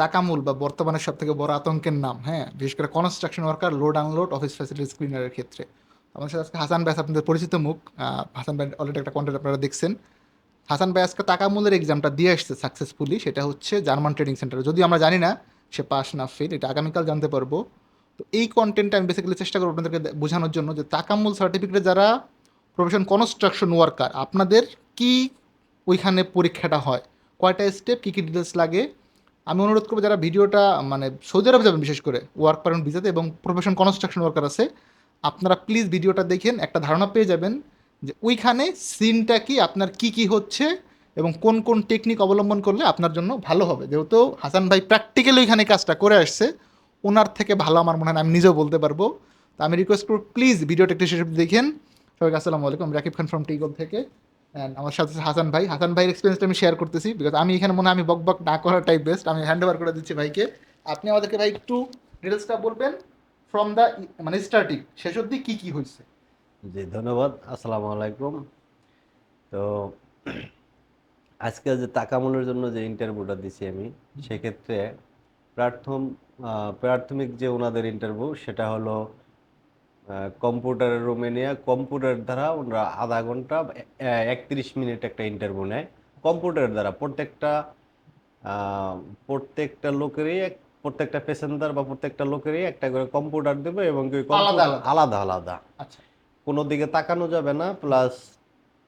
তাকামুল বা বর্তমানে সব থেকে বড় আতঙ্কের নাম হ্যাঁ বিশেষ করে construction worker load unload office facility স্ক্রিনারের ক্ষেত্রে। আমার সাথে আজকে হাসান ব্যাস আপনাদের পরিচিত মুখ। হাসান ভাই অলরেডি একটা কন্টেন্ট আপনারা দেখছেন। হাসান ভাই আজকে তাকামুলের এক্সামটা দিয়ে আসছে সাকসেসফুলি সেটা হচ্ছে জার্মান ট্রেনিং সেন্টারে যদি আমরা জানি না সে পাস না ফেল এটা আগামীকাল জানতে পারব। তো এই কন্টেন্টটা আমি বেসিক্যালি চেষ্টা করব আপনাদেরকে বোঝানোর জন্য যে তাকামুল সার্টিফিকেটে যারা প্রফেশন কনস্ট্রাকশন ওয়ার্কার আপনাদের কি ওইখানে পরীক্ষাটা হয়? কয়টা স্টেপ কী কী ডিটেলস লাগে? আমি অনুরোধ করব যারা ভিডিওটা মানে সৌদি আরবে যাবেন বিশেষ করে ওয়ার্ক পারমিট ভিসাতে এবং প্রফেশন কনস্ট্রাকশন ওয়ার্কার আছে, আপনারা প্লিজ ভিডিওটা দেখেন, একটা ধারণা পেয়ে যাবেন যে ওইখানে সিনটা কি, আপনার কি কি হচ্ছে এবং কোন কোন টেকনিক অবলম্বন করলে আপনার জন্য ভালো হবে। যেহেতু হাসান ভাই প্র্যাকটিক্যালি ওইখানে কাজটা করে আসছে, ওনার থেকে ভালো আমার মনে হয় আমি নিজেও বলতে পারব। তো আমি রিকোয়েস্ট করব প্লিজ ভিডিওটা একটু শেষ দেখেন। সবাইকে আসসালামু আলাইকুম, রাকিব খান ফ্রম টিগল থেকে। আমার সাথে হাসান ভাই। হাসান ভাইয়ের এক্সপিরিয়েন্সটা আমি শেয়ার করতেছি বিকজ আমি এখানে মনে হয় আমি বক বক না করার টাইপ বেস্ট আমি হ্যান্ড ওভার করে দিচ্ছি ভাইকে। আপনি আমাদেরকে ভাই একটু ডিটেলসটা বলবেন ফ্রম দ্য মানে স্টার্টিং শেষ অবধি কী কী হয়েছে? জি, ধন্যবাদ। আসসালামু আলাইকুম। তো আজকে যে তাকামুলের জন্য যে ইন্টারভিউটা দিছি আমি, সেক্ষেত্রে প্রাথম প্রাথমিক যে ওনাদের ইন্টারভিউ সেটা হলো কম্পিউটারের রুমে নিয়ে কম্পিউটার দ্বারা ওনারা আধা ঘণ্টা একত্রিশ মিনিট একটা ইন্টারভিউ নেয়। কম্পিউটার দ্বারা প্রত্যেকটা প্রত্যেকটা লোকেরই এক- প্রত্যেকটা পেসেঞ্জার বা প্রত্যেকটা লোকেরই একটা করে কম্পিউটার দেবে এবং আলাদা আলাদা। আচ্ছা। কোনো দিকে তাকানো যাবে না প্লাস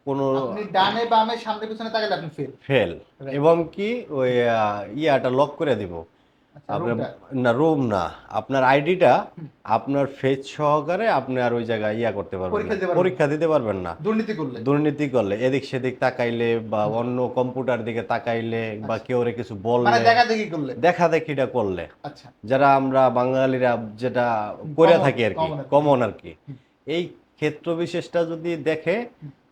কোনো ডানে বামে সামনে পিছনে তাকালে আপনি ফেল ফেল এবং কি ওই ইয়াটা লক করে দিব। না রুম না। আপনার আইডিটা আপনার ফেস সহকারে আপনি আর ওই জায়গায় ইয়া করতে পারবেন পরীক্ষা দিতে পারবেন। না। দুর্নীতি করলে? দুর্নীতি করলে। এদিক সেদিক তাকাইলে বা অন্য কম্পিউটার দিকে তাকাইলে বা আচ্ছা। কেউ কিছু মানে বললে। দেখা দেখি করলে? দেখা দেখিটা করলে। আচ্ছা। যারা আমরা বাঙালিরা যেটা করে থাকি আর কি। কমন আর কি। এই ক্ষেত্র বিশেষটা যদি দেখে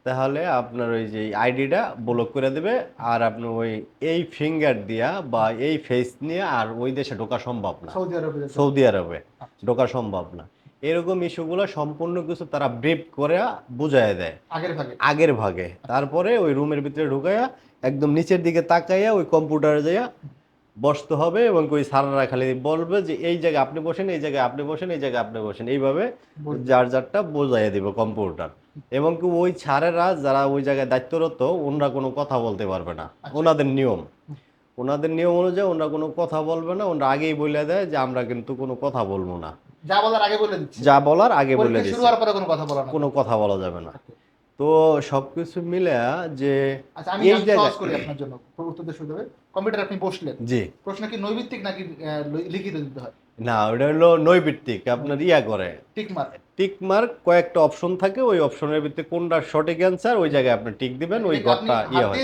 তাহলে আপনার ওই যে আইডিটা ব্লক করে দেবে আর আপনি ওই এই ফিঙ্গার দিয়া বা এই ফেস নিয়ে আর ওই দেশে ঢোকা সম্ভব না। সৌদি আরবে সৌদি আরবে আচ্ছা। ঢোকা সম্ভব না। এরকম ইস্যুগুলো সম্পূর্ণ কিছু তারা ব্রিফ করে বুঝায় দেয়। আগের ভাগে। আগের ভাগে। তারপরে ওই রুমের ভিতরে ঢুকাইয়া একদম নিচের দিকে তাকাইয়া ওই কম্পিউটারে যাইয়া বসতে হবে এবং ওই সারারা খালি বলবে যে এই জায়গায় আপনি বসেন এই জায়গায় আপনি বসেন এই জায়গায় আপনি বসেন। এইভাবে যার যারটা বোঝাইয়া দিব কম্পিউটার। এবং কি ওই ছাড়েরা যারা ওই জায়গায় দায়িত্বরত ওনারা কোনো কথা বলতে পারবে না। আচ্ছা। ওনাদের নিয়ম। ওনাদের নিয়ম অনুযায়ী ওনারা কোনো কথা বলবে না। ওনারা আগেই বলে দেয় যে আমরা কিন্তু কোনো কথা বলব না। যা বলার আগে বলে যা বলার আগে বলে শুরু হওয়ার পরে কোনো কথা বলা না। কোনো কথা বলা যাবে না। তো সবকিছু মিলে যে আচ্ছা আমি সহজ করি আপনার জন্য। শুরু হবে। কম্পিউটার আপনি বসলেন। জি। প্রশ্ন কি নৈবিত্তিক নাকি লিখিত দিতে হয়? না ওটা হলো নৈবিত্তিক আপনার ইয়া করে। Tick mark. টিক মার্ক কয়েকটা অপশন থাকে ওই অপশনের ভিত্তিতে কোনটা সঠিক অ্যান্সার ওই জায়গায় আপনি টিক দিবেন ওই ঘরটা ইয়ে হয়।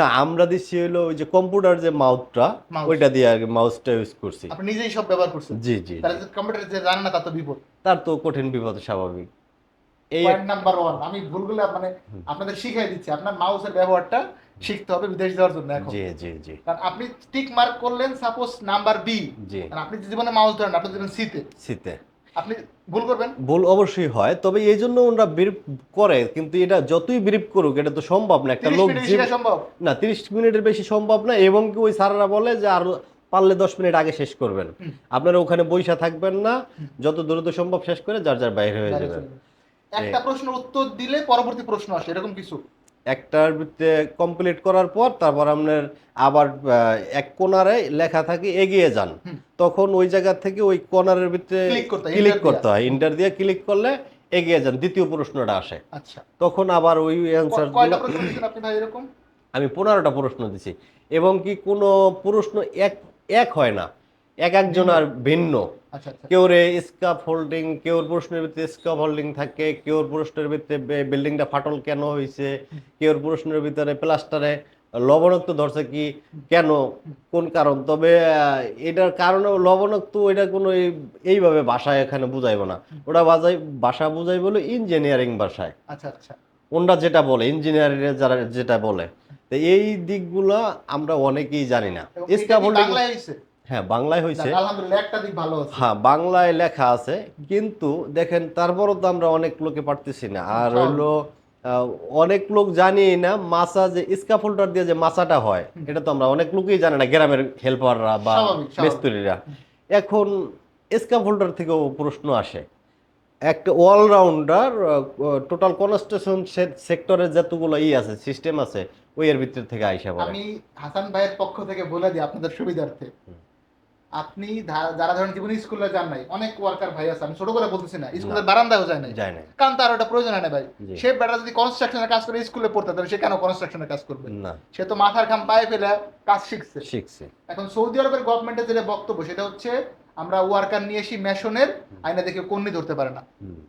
না আমরা দিচ্ছি হলো ওই যে কম্পিউটার যে মাউথটা ওইটা দিয়ে আর মাউসটা ইউজ করছি। আপনি নিজেই সব ব্যবহার করছেন? জি জি তাহলে কম্পিউটার যে জানে না তা তো বিপদ। তার তো কঠিন বিপদ স্বাভাবিক। পয়েন্ট নাম্বার ওয়ান আমি ভুলগুলো মানে আপনাদের শিখাই দিচ্ছি। আপনার মাউসের ব্যবহারটা শিখতে হবে বিদেশ যাওয়ার জন্য এখন। জি জি জি। কারণ আপনি টিক মার্ক করলেন সাপোজ নাম্বার বি জি। আপনি যে জীবনে মাউস ধরেন আপনি দেবেন সিতে শীতে আপনি ভুল করবেন? ভুল অবশ্যই হয় তবে এই জন্য ওনারা ব্রিফ করে কিন্তু এটা যতই ব্রিফ করুক এটা তো সম্ভব না। একটা লোক সম্ভব। না তিরিশ মিনিটের বেশি সম্ভব না এবং কি ওই স্যাররা বলে যে আর পারলে দশ মিনিট আগে শেষ করবেন। আপনারা ওখানে বইসা থাকবেন না যত দ্রুত সম্ভব শেষ করে যার যার বাইরে হয়ে যাবেন একটা প্রশ্ন উত্তর দিলে পরবর্তী প্রশ্ন আসে এরকম কিছু? একটার ভিতরে কমপ্লিট করার পর তারপর আপনার আবার এক কোনারে লেখা থাকে এগিয়ে যান। তখন ওই জায়গা থেকে ওই কর্নারের ভিতরে হয়, ক্লিক করতে হয়। ইন্টার দিয়ে ক্লিক করলে এগিয়ে যান দ্বিতীয় প্রশ্নটা আসে। আচ্ছা। তখন আবার ওই অ্যান্সার এরকম? আমি পনেরোটা প্রশ্ন দিছি। এবং কি কোনো প্রশ্ন এক এক হয় না। এক একজন আর ভিন্ন। আচ্ছা আচ্ছা। কেউ রে স্কাপ হোল্ডিং কেউর প্রশ্নের স্কাপ হোল্ডিং থাকে কেউর প্রশ্নের বিল্ডিংটা ফাটল কেন হয়েছে কেউর প্রশ্নের ভিতরে প্লাস্টারে লবণাক্ত ধরছে কি কেন কোন কারণ? তবে এটার কারণে লবণাক্ত এটা কোনো এই- এইভাবে ভাষায় এখানে বুঝাইব না। ওটা বাজাই ভাষা বুঝাই বলে ইঞ্জিনিয়ারিং ভাষায়। আচ্ছা আচ্ছা। ওনরা যেটা বলে ইঞ্জিনিয়ারিং যারা যেটা বলে। তো এই দিকগুলো আমরা অনেকেই জানি না। স্কাপ হোল্ডিং হ্যাঁ বাংলায় হয়েছে হ্যাঁ বাংলায় লেখা আছে কিন্তু দেখেন তারপরও তো আমরা অনেক লোকে পারতেছি না। আর। হইল অনেক লোক জানি না মাসা যে স্কাফোল্ডার দিয়ে যে মাসাটা হয় এটা তো আমরা অনেক লোকই জানে না গ্রামের হেল্পাররা বা। মিস্ত্রিরা। এখন স্কাফোল্ডার থেকেও প্রশ্ন আসে। একটা অলরাউন্ডার টোটাল কনস্ট্রাকশন সেক্টরের যতগুলো ই আছে সিস্টেম আছে ওই এর ভিতর থেকে আইসা পড়ে। আমি হাসান ভাইয়ের পক্ষ থেকে বলে দিই আপনাদের সুবিধার্থে। আপনি যারা ধরেন জীবনে স্কুলে যান নাই অনেক ওয়ার্কার ভাই আছে আমি ছোট করে বলতেছি না স্কুলের বারান্দাও যায় নাই। যায় না কারণ তার ওটা প্রয়োজন হয় না ভাই। সে বেটা যদি কনস্ট্রাকশনের কাজ করে স্কুলে পড়তে তাহলে সে কেন কনস্ট্রাকশনের কাজ করবে? না। সে তো মাথার ঘাম পায়ে ফেলে কাজ শিখছে। শিখছে। এখন সৌদি আরবের গভর্নমেন্টের যেটা বক্তব্য সেটা হচ্ছে আমরা ওয়ার্কার নিয়ে আসি মেশনের আইনা দেখে কন্নি ধরতে পারে না।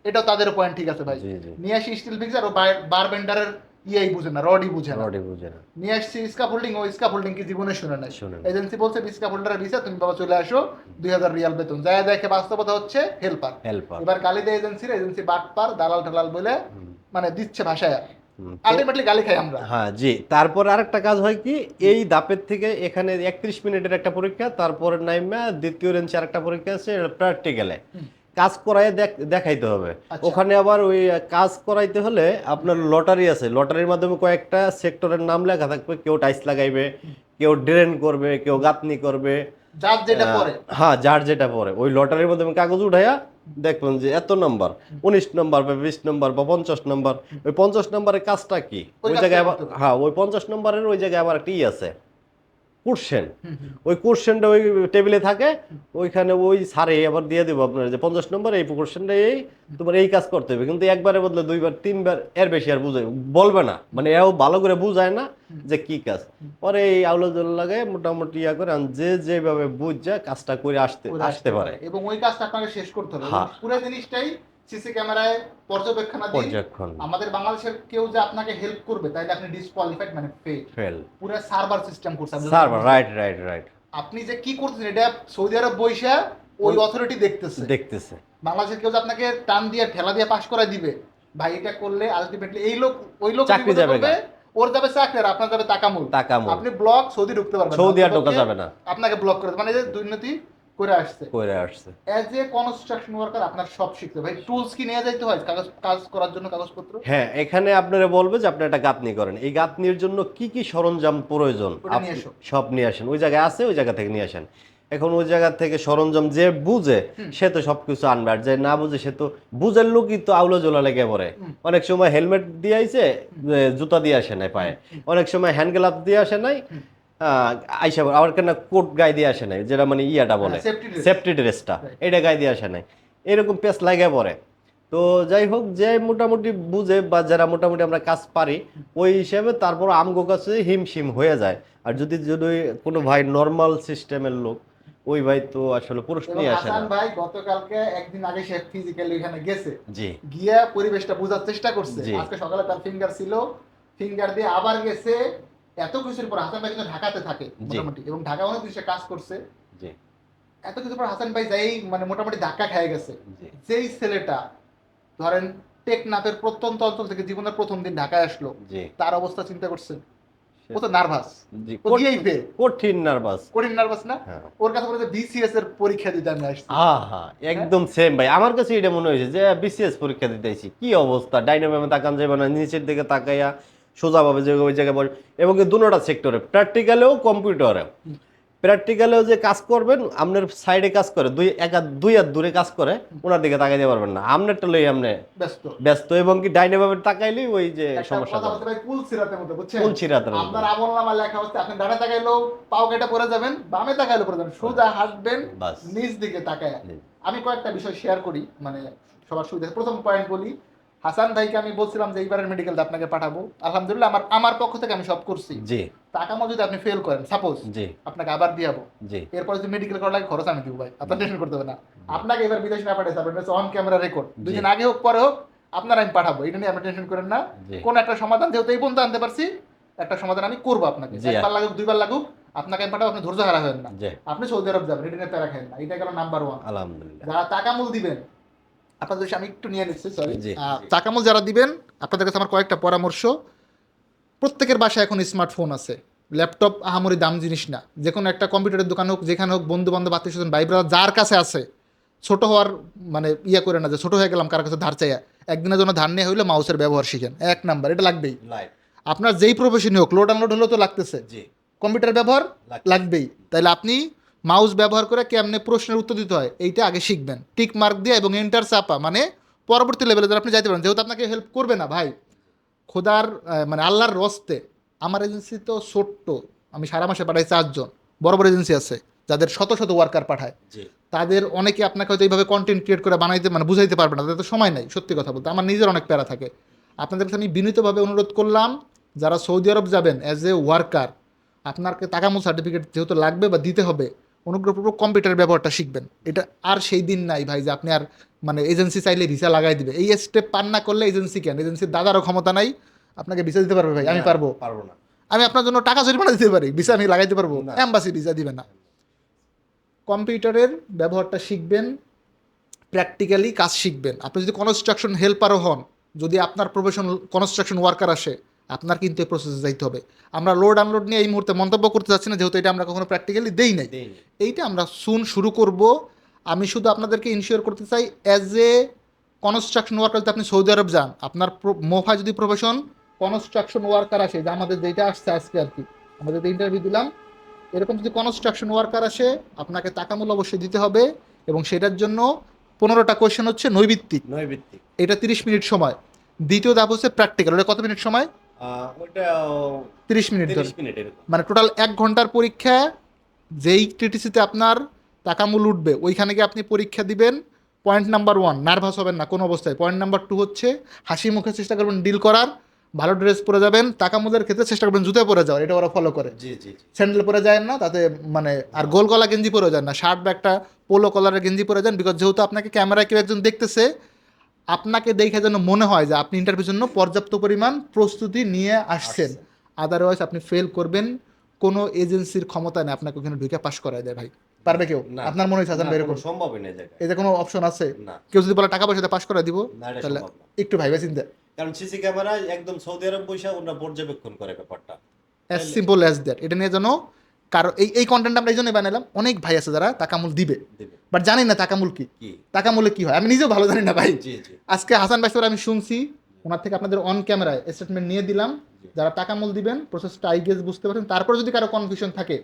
এটাও তাদের পয়েন্ট ঠিক আছে ভাই। নিয়ে আসি স্টিল ফিক্সার ও বার বেন্ডারের ইয়েই বুঝে না রডই বুঝে না। রডে বুঝে না। নিয়ে আসছি স্কাফোল্ডিং ও স্কাফোল্ডিং কি জীবনে শুনে নাই। না। এজেন্সি বলছে স্কাফোল্ডারের ভিসা তুমি বাবা চলে আসো দুই হাজার রিয়াল বেতন। যায় দেখে বাস্তবতা হচ্ছে হেল্পার হেল্পার এবার গালি দেয় এজেন্সির এজেন্সি বাটপার দালাল টালাল বলে মানে দিচ্ছে ভাষায়। আলটিমেটলি গালি খাই আমরা। হ্যাঁ জি। তারপর আরেকটা কাজ হয় কি এই দাপের থেকে এখানে একত্রিশ মিনিটের একটা পরীক্ষা তারপরে নাইমা দ্বিতীয় রেঞ্চে আরেকটা পরীক্ষা আছে প্র্যাকটিক্যালে। কাজ করায় দেখাইতে হবে। আচ্ছা। ওখানে আবার ওই কাজ করাইতে হলে আপনার লটারি আছে। লটারির মাধ্যমে কয়েকটা সেক্টরের নাম লেখা থাকবে। কেউ টাইস লাগাইবে কেউ ড্রেন করবে কেউ গাঁথনি করবে। যার যেটা পরে। হ্যাঁ যার যেটা পরে। ওই লটারির মাধ্যমে কাগজ উঠাইয়া দেখবেন যে এত নম্বর। উনিশ নম্বর বা বিশ নম্বর বা পঞ্চাশ নম্বর। ওই পঞ্চাশ নম্বরের কাজটা কি? ওই ওই জায়গায় আবার হ্যাঁ ওই পঞ্চাশ নম্বরের ওই জায়গায় আবার একটা ই আছে। কোশ্চেন। ওই কোশ্চেনটা ওই টেবিলে থাকে ওইখানে ওই সারে আবার দিয়ে দেবো আপনার যে পঞ্চাশ নম্বর এই কোশ্চেনটা এই তোমার এই কাজ করতে হবে। কিন্তু একবারের বদলে দুইবার তিনবার এর বেশি আর বুঝাই বলবে না। মানে এও ভালো করে বুঝায় না যে কি কাজ। পরে এই আউলো জল লাগে মোটামুটি ইয়া করে যে যেভাবে বুঝ যায় কাজটা করে আসতে আসতে পারে। এবং ওই কাজটা আপনাকে শেষ করতে হবে। হ্যাঁ। পুরো জিনিসটাই সিসি ক্যামেরায় পর্যবেক্ষণাধীন পর্যবেক্ষণ। আমাদের বাংলাদেশের কেউ যে আপনাকে হেল্প করবে তাইলে আপনি ডিসকোয়ালিফাইড মানে ফেল ফেল পুরো সার্ভার সিস্টেম করছে। আপনি সার্ভার রাইট রাইট রাইট আপনি যে কি করতেছেন এটা সৌদি আরব বৈশা ওই অথরিটি দেখতেছে। দেখতেছে। বাংলাদেশের কেউ যে আপনাকে টান দিয়ে ঠেলা দিয়ে পাশ করাই দিবে ভাই এটা করলে আলটিমেটলি এই লোক ওই লোক চাকরি যাবে ওর যাবে চাকরি আর আপনার যাবে টাকামূল টাকা মোল। আপনি ব্লক সৌদি ঢুকতে পারবেন সৌদি আর ঢোকা যাবে না। আপনাকে ব্লক করে মানে যে দুর্নীতি করে আসছে। করে আসছে। অ্যাজ এ কনস্ট্রাকশন ওয়ার্কার আপনার সব শিখতে ভাই টুলস কি নিয়ে যাইতে হয়? কাগজ কাজ করার জন্য কাগজপত্র? হ্যাঁ এখানে আপনারা বলবে যে আপনি একটা গাঁথনি করেন। এই গাঁথনির জন্য কি কি সরঞ্জাম প্রয়োজন? আপনি সব নিয়ে আসেন। ওই জায়গায় আছে ওই জায়গা থেকে নিয়ে আসেন। এখন ওই জায়গা থেকে সরঞ্জাম যে বুঝে সে তো সবকিছু আনবে। আর যে না বুঝে সে তো বুঝের লোকই তো আউলো জোলা লেগে পড়ে। অনেক সময় হেলমেট দিয়ে আইছে জুতা দিয়ে আসে নাই পায়ে। অনেক সময় হ্যান্ড গ্লাভ দিয়ে আসে নাই আইসা। আবার কেন কোট গায়ে দিয়ে আসে নাই যেটা মানে ইয়াটা বলে। হ্যাঁ, dress। সেফটি ড্রেসটা এটা গায়ে দিয়ে আসে নাই। এরকম পেস লাগে পড়ে। তো যাই হোক যে মোটামুটি বুঝে বা যারা মোটামুটি আমরা কাজ পারি ওই হিসাবে তারপর আমগো কাছে হিমশিম হয়ে যায়। আর যদি যদি কোনো ভাই নর্মাল সিস্টেমের লোক ওই ভাই তো আসলে প্রশ্নই আসে না। ভাই গতকালকে একদিন আগে সে ফিজিক্যালি ওখানে গেছে। জি। গিয়া পরিবেশটা বোঝার চেষ্টা করছে। আজকে সকালে তার ফিঙ্গার ছিল ফিঙ্গার দিয়ে আবার গেছে এত কিছুর পর হাসান ভাই কিন্তু ঢাকাতে থাকে মোটামুটি। এবং ঢাকা অনেক সে কাজ করছে। এত কিছুর পর হাসান ভাই যাই মানে মোটামুটি ধাক্কা খেয়ে গেছে যেই ছেলেটা ধরেন টেকনাফের প্রত্যন্ত অঞ্চল থেকে জীবনের প্রথম দিন ঢাকায় আসলো তার অবস্থা চিন্তা করছেন ও তো নার্ভাস ও দিয়েই ফেল কঠিন নার্ভাস কঠিন নার্ভাস না? হ্যাঁ। ওর কাছে বলে বিসিএস এর পরীক্ষা দিতে আমি আসছি। হ্যাঁ হ্যাঁ একদম সেম ভাই। আমার কাছে এটা মনে হয়েছে যে বিসিএস পরীক্ষা দিতেছি কি অবস্থা? ডাইনামে তাকান যাবে না নিচের দিকে তাকাইয়া সোজাভাবে যে ওই জায়গায় বসে এবং কি দুটোটা সেক্টরে প্র্যাকটিক্যালেও কম্পিউটারে প্র্যাকটিক্যালেও যে কাজ করবেন আপনার সাইডে কাজ করে দুই এক দুই হাত দূরে কাজ করে ওনার দিকে তাকাইতে পারবেন না। আপনারটা লই আপনি ব্যস্ত। ব্যস্ত এবং কি ডাইনাভাবে তাকাইলেই ওই যে সমস্যা কথা বলতে কুল সিরাতের মতো বুঝছেন? কোন ছিড়াতে আপনার আমল নামা লেখা হচ্ছে আপনি ডানে তাকাইলেও পাও কেটে পড়ে যাবেন বামে তাকাইলেও পড়ে যাবেন। সোজা হাঁটবেন বাস। নিচ দিকে তাকায়। আমি কয়েকটা বিষয় শেয়ার করি মানে সবার সুবিধা প্রথম পয়েন্ট বলি হাসান ভাইকে আমি বলছিলাম যে এইবারের মেডিকেলটা আপনাকে পাঠাবো। আলহামদুলিল্লাহ আমার আমার পক্ষ থেকে আমি সব করছি। জি। টাকা মতো যদি আপনি ফেল করেন সাপোজ জি। আপনাকে আবার দিয়াবো জি। এরপর যদি মেডিকেল করার লাগে খরচ আমি দিব ভাই আপনার টেনশন করতে হবে না। আপনাকে এবার বিদেশ না পাঠাতে হবে অন ক্যামেরা রেকর্ড দুই দিন আগে হোক পরে হোক আপনার আমি পাঠাবো। এটা নিয়ে আপনি টেনশন করেন না। কোন একটা সমাধান যেহেতু এই পর্যন্ত আনতে পারছি একটা সমাধান আমি করব আপনাকে। একবার লাগুক দুইবার লাগুক আপনাকে আমি পাঠাবো আপনি ধৈর্য হারা হবেন না। আপনি সৌদি আরব যাবেন এটা নিয়ে প্যারা খাবেন না। এটা গেল নাম্বার ওয়ান আলহামদুলিল্লাহ। যারা টাকামূল দিবেন আপনাদের আমি একটু নিয়ে নিচ্ছি সরি জি, টাকামূল যারা দিবেন আপনাদের কাছে আমার কয়েকটা পরামর্শ। প্রত্যেকের বাসায় এখন স্মার্টফোন আছে। ল্যাপটপ আহামরি দাম জিনিস না। যে কোনো একটা কম্পিউটারের দোকান হোক যেখানে হোক বন্ধু বান্ধব আত্মীয় স্বজন ভাই ব্রাদার যার কাছে আছে ছোট হওয়ার মানে ইয়ে করে না যে ছোট হয়ে গেলাম কার কাছে ধার চাইয়া। একদিনের জন্য ধার নেওয়া হইলে মাউসের ব্যবহার শিখেন। এক নাম্বার এটা লাগবেই। আপনার যেই প্রফেশনই হোক লোড আনলোড হলেও তো লাগতেছে। কম্পিউটার ব্যবহার লাগবেই। তাহলে আপনি মাউস ব্যবহার করে কেমনে প্রশ্নের উত্তর দিতে হয় এইটা আগে শিখবেন। টিক মার্ক দিয়ে এবং এন্টার চাপা মানে পরবর্তী লেভেলে আপনি যাইতে পারেন যেহেতু আপনাকে হেল্প করবে না ভাই খোদার মানে আল্লাহর রস্তে আমার এজেন্সি তো ছোট্ট আমি সারা মাসে পাঠাই চারজন বড় বড় এজেন্সি আছে যাদের শত শত ওয়ার্কার পাঠায়। তাদের অনেকে আপনাকে হয়তো এইভাবে কন্টেন্ট ক্রিয়েট করে বানাইতে মানে বুঝাইতে পারবে না তাদের তো সময় নাই সত্যি কথা বলতে আমার নিজের অনেক প্যারা থাকে। আপনাদের কাছে আমি বিনীতভাবে অনুরোধ করলাম যারা সৌদি আরব যাবেন অ্যাজ এ ওয়ার্কার আপনাকে টাকামূল সার্টিফিকেট যেহেতু লাগবে বা দিতে হবে অনুগ্রহপূর্বক কম্পিউটারের ব্যবহারটা শিখবেন। এটা আর সেই দিন নাই ভাই যে আপনি আর মানে এজেন্সি চাইলে ভিসা লাগাই দিবে। এই স্টেপ পান না করলে এজেন্সি কেন? এজেন্সির দাদারও ক্ষমতা নাই। আপনাকে ভিসা দিতে পারবে ভাই আমি পারব। পারব না। আমি আপনার জন্য টাকা জরিমানা দিতে পারি ভিসা আমি লাগাইতে পারব। অ্যাম্বাসি ভিসা দিবে না। কম্পিউটারের ব্যবহারটা শিখবেন প্র্যাকটিক্যালি কাজ শিখবেন। আপনি যদি কনস্ট্রাকশন হেল্পারও হন যদি আপনার প্রফেশনাল কনস্ট্রাকশন ওয়ার্কার আসে আপনার কিন্তু এই প্রসেসে যাইতে হবে। আমরা লোড আনলোড নিয়ে এই মুহূর্তে মন্তব্য করতে যাচ্ছি না যেহেতু এটা আমরা কখনো প্র্যাকটিক্যালি দেই নাই। এইটা আমরা সুন শুরু করব। আমি শুধু আপনাদেরকে ইনশিওর করতে চাই অ্যাজ এ কনস্ট্রাকশন ওয়ার্কার যদি আপনি সৌদি আরব যান আপনার মোফা যদি প্রফেশন কনস্ট্রাকশন ওয়ার্কার আসে যে আমাদের যেটা আসছে আজকে আর কি আমাদের ইন্টারভিউ দিলাম এরকম যদি কনস্ট্রাকশন ওয়ার্কার আসে আপনাকে টাকামূল্য অবশ্যই দিতে হবে এবং সেটার জন্য পনেরোটা কোয়েশ্চেন হচ্ছে নৈবিত্তিক নৈভিত্তিক। এটা তিরিশ মিনিট সময়। দ্বিতীয় ধাপ হচ্ছে প্র্যাকটিক্যাল ওটা কত মিনিট সময়? ওটা তিরিশ মিনিট ধরে মানে টোটাল এক ঘণ্টার পরীক্ষা যেই টিটিসিতে আপনার টাকামূল উঠবে ওইখানে গিয়ে আপনি পরীক্ষা দিবেন পয়েন্ট নাম্বার ওয়ান নার্ভাস হবেন না কোনো অবস্থায়। পয়েন্ট নাম্বার টু হচ্ছে হাসি মুখে চেষ্টা করবেন ডিল করার ভালো ড্রেস পরে যাবেন টাকামূলের ক্ষেত্রে চেষ্টা করবেন জুতো পরে যাওয়ার এটা ওরা ফলো করে। জি জি জি। স্যান্ডেল পরে যায় না তাতে মানে আর গোল গলা গেঞ্জি পরে যান না শার্ট বা একটা পোলো কলারের গেঞ্জি পরে যান বিকজ যেহেতু আপনাকে ক্যামেরায় কেউ একজন দেখতেছে আপনাকে দেখে যেন মনে হয় যে আপনি ইন্টারভিউর জন্য পর্যাপ্ত পরিমাণ প্রস্তুতি নিয়ে আসছেন। আদারওয়াইজ আপনি ফেল করবেন কোনো এজেন্সির ক্ষমতা নেই আপনাকে ওখানে ঢুকে পাশ করায় দেয় ভাই। পারবে কেউ? আপনার মনে হচ্ছে হাসান না, ভাই কোনো এরকম সম্ভবই এতে কোনো অপশন আছে? কেউ যদি বলে টাকা পয়সাতে পাশ করে দিব তাহলে সম্ভব না। একটু ভাইবে চিন্তা কারণ সিসি ক্যামেরা একদম সৌদি আরব বৈশা ওনারা পর্যবেক্ষণ করে ব্যাপারটা। অ্যাজ সিম্পল অ্যাজ দ্যাট এটা নিয়ে যেন কারও এই এই কন্টেন্ট আমরা এই জন্যই বানালাম। অনেক ভাই আছে যারা টাকামূল দিবে। বাট জানি না টাকামূল কি? টাকামূলে কি হয়? আমি নিজেও ভালো জানি না ভাই। আজকে হাসান ভাই আমি শুনছি ওনার থেকে আপনাদের অন ক্যামেরায় স্টেটমেন্ট নিয়ে দিলাম। যারা টাকা মূল দিবেন প্রসেসটা আই গেস বুঝতে পারছেন। তারপর যদি কারও কনফিউশন থাকে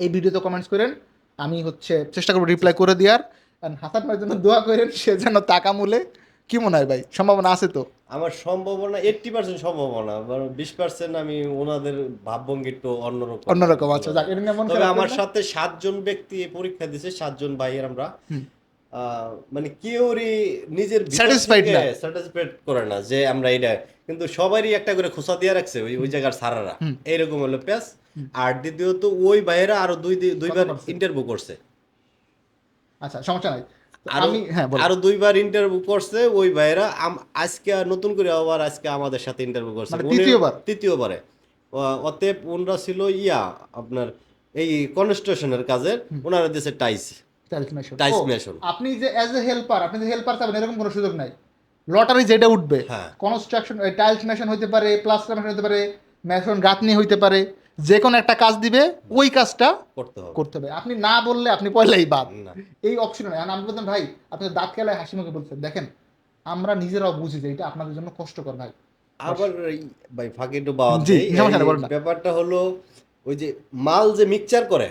এই ভিডিওতে কমেন্টস করেন। আমি হচ্ছে চেষ্টা করব রিপ্লাই করে দেওয়ার। অ্যান্ড হাসান ভাইয়ের জন্য দোয়া করেন সে যেন টাকা মূলে কি মনে হয় ভাই? সম্ভাবনা আছে তো? আমার সম্ভাবনা এইটটি পার্সেন্ট সম্ভাবনা বিশ পার্সেন্ট আমি ওনাদের ভাবভঙ্গি একটু অন্যরকম। অন্যরকম আচ্ছা মন তবে আমার। সাথে সাতজন ব্যক্তি পরীক্ষা দিছে সাতজন ভাইয়ের আমরা। মানে কেউরই নিজের Satisfied না। স্যাটিসফাইড করে না যে আমরা এটা কিন্তু সবারই একটা করে খোসা দিয়ে রাখছে ওই ওই জায়গার সারারা এইরকম হলো প্যাস আর দ্বিতীয়ত ওই ভাইয়েরা আরও দুই দুইবার ইন্টারভিউ করছে। আচ্ছা সমস্যা নাই। আমি হ্যাঁ আরও দুইবার ইন্টারভিউ করছে ওই ভাইয়েরা। আম- আজকে নতুন করে আবার আজকে আমাদের সাথে ইন্টারভিউ করছে। মানে তৃতীয়বার? তৃতীয়বারে। অতএব ওনরা ছিল ইয়া আপনার এই কনস্ট্রাকশনের কাজের ওনারা দিয়েছে টাইস। Tiles mason. আপনি যে অ্যাজ এ হেল্পার আপনি যে হেল্পার পাবেন এরকম কোনো সুযোগ নাই। লটারি যেটা উঠবে হ্যাঁ। কনস্ট্রাকশন টাইলস মেশন হইতে পারে প্লাস্টার মেশন হইতে পারে মেশন গাঁথনি হইতে পারে যে কোনো একটা কাজ দিবে ওই কাজটা করতে হবে। করতে হবে। আপনি না বললে আপনি পয়লাই বাদ। এই অপশন আর আমি বলতাম ভাই আপনি দাঁত খেলায় হাসি মুখে বলছেন। দেখেন আমরা নিজেরাও বুঝি যে এটা আপনাদের জন্য কষ্টকর ভাই। আবার ভাই ফাঁকে একটু না। ব্যাপারটা হলো ওই যে মাল যে মিক্সচার করে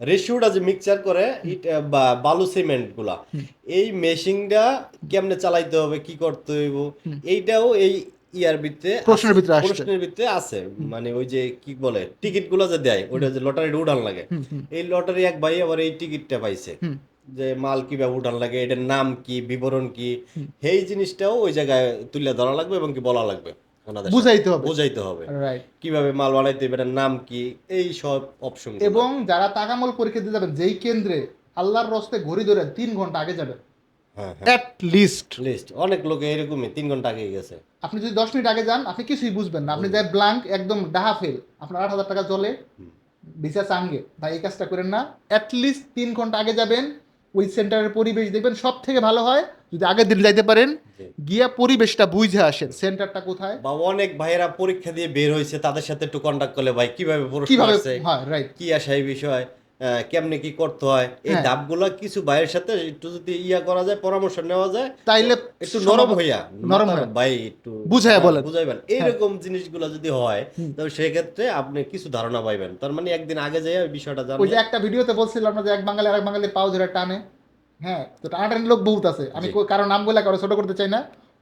রেশিওটা যে মিক্সচার করে ইট বা বালু সিমেন্টগুলা এই মেশিনটা কেমনে চালাইতে হবে কি করতে হইব এইটাও এই ইয়ার ভিতরে প্রশ্নের ভিতরে আসছে। প্রশ্নের ভিতরে আছে। মানে ওই যে কি বলে টিকিটগুলা যে দেয় ওইটা যে লটারি উড়ান লাগে। এই লটারি এক ভাই আবার এই টিকিটটা পাইছে। যে মাল কীভাবে উঠান লাগে এটার নাম কি বিবরণ কি এই জিনিসটাও ওই জায়গায় তুলে ধরা লাগবে এবং কি বলা লাগবে বুঝাইতে হবে। বুঝাইতে হবে। কীভাবে মাল বানাইতে হবে এটার নাম কি এই সব অপশন এবং যারা টাকামল পরীক্ষা দিতে যাবেন যেই কেন্দ্রে আল্লাহর রস্তে ঘড়ি ধরে তিন ঘণ্টা আগে যাবেন অ্যাট লিস্ট লিস্ট অনেক লোকে এরকমই তিন ঘণ্টা আগে গেছে। আপনি যদি দশ মিনিট আগে যান আপনি কিছুই বুঝবেন না। আপনি যাই ব্ল্যাঙ্ক একদম ডাহা ফেল আপনার আট হাজার টাকা চলে ভিসা চাঙ্গে। ভাই এই কাজটা করেন না। অ্যাটলিস্ট তিন ঘণ্টা আগে যাবেন ওই সেন্টারের পরিবেশ দেখবেন সব থেকে ভালো হয় যদি আগের দিন যাইতে পারেন। গিয়া পরিবেশটা বুঝে আসেন সেন্টারটা কোথায়। বা অনেক ভাইয়েরা পরীক্ষা দিয়ে বের হয়েছে তাদের সাথে একটু কন্ট্যাক্ট করলে ভাই কীভাবে কীভাবে হয় রাইট কি আসে এই বিষয়? কেমনে কি করতে হয়? এই হ্যাঁ। ধাপগুলো কিছু ভাইয়ের সাথে একটু যদি ইয়া করা যায় পরামর্শ নেওয়া যায় তাইলে একটু নরম হইয়া নরম ভাই একটু বুঝাইয়া বলেন। বুঝাইবেন। এইরকম জিনিসগুলো যদি হয়। তবে সেক্ষেত্রে আপনি কিছু ধারণা পাইবেন। তার মানে একদিন আগে যাই ওই বিষয়টা ওই যে একটা ভিডিওতে বলছিলাম না যে এক বাঙালি আর এক বাঙালি পাও ধরে টানে। হ্যাঁ তো টানাটানি লোক বহুত আছে। আমি কারও নাম বলে কারও ছোট করতে চাই না।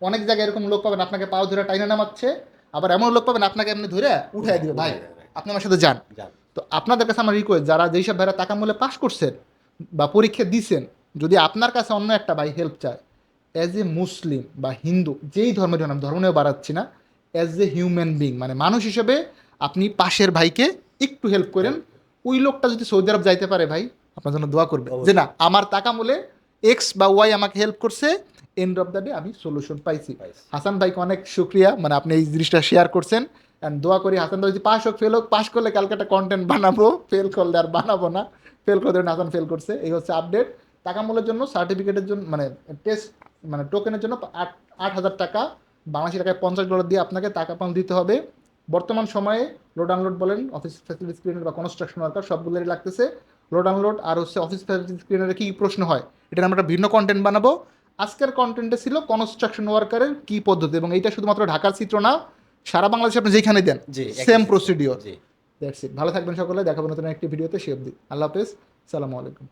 অনেক জায়গায় এরকম লোক পাবেন আপনাকে পাও ধরে টাইনে নামাচ্ছে। আবার এমন লোক পাবেন আপনাকে এমনি ধরে উঠাই দিবে ভাই। আপনি আমার সাথে যান। যান। তো আপনাদের কাছে আমার রিকোয়েস্ট যারা যেসব ভাইরা টাকা মূল্যে পাস করছেন বা পরীক্ষা দিছেন যদি আপনার কাছে অন্য একটা ভাই হেল্প চায় অ্যাজ এ মুসলিম বা হিন্দু যেই ধর্মের জন্য আমি ধর্ম নিয়ে বাড়াচ্ছি না অ্যাজ এ হিউম্যান বিং মানে মানুষ হিসেবে আপনি পাশের ভাইকে একটু হেল্প করেন ওই লোকটা যদি সৌদি আরব যাইতে পারে ভাই আপনার জন্য দোয়া করবে যে না আমার টাকা মূলে এক্স বা ওয়াই আমাকে হেল্প করছে এন্ড অফ দ্য ডে আমি সলিউশন পাইছি। হাসান ভাইকে অনেক শুক্রিয়া মানে আপনি এই জিনিসটা শেয়ার করছেন। দোয়া করি হাসান যদি পাস হোক ফেল হোক পাস করলে কালকে একটা কন্টেন্ট বানাবো। ফেল করলে আর বানাবো না। ফেল করে দেবেন হাসান ফেল করছে। এই হচ্ছে আপডেট টাকা মূলের জন্য সার্টিফিকেটের জন্য মানে টেস্ট মানে টোকেনের জন্য আট আট হাজার টাকা। বাংলাদেশি টাকায় পঞ্চাশ ডলার দিয়ে আপনাকে টাকা পাউন্ড দিতে হবে। বর্তমান সময়ে লোড আনলোড বলেন অফিস ফ্যাসিলিটি স্ক্রিনের বা কনস্ট্রাকশন ওয়ার্কার সবগুলোরই লাগতেছে। লোড আনলোড আর হচ্ছে অফিস ফ্যাসিলিটি স্ক্রিনারে কী প্রশ্ন হয়? এটা আমরা একটা ভিন্ন কন্টেন্ট বানাবো। আজকের কন্টেন্টে ছিল কনস্ট্রাকশন ওয়ার্কারের কী পদ্ধতি? এবং এইটা শুধুমাত্র ঢাকার চিত্র না সারা বাংলাদেশে আপনি যেখানে দেন সেম প্রসিডিওর দ্যাটস ইট ভালো থাকবেন সকলে দেখাবো নতুন একটি ভিডিওতে। সে অব্দি আল্লাহ হাফেজ। সালামু আলাইকুম।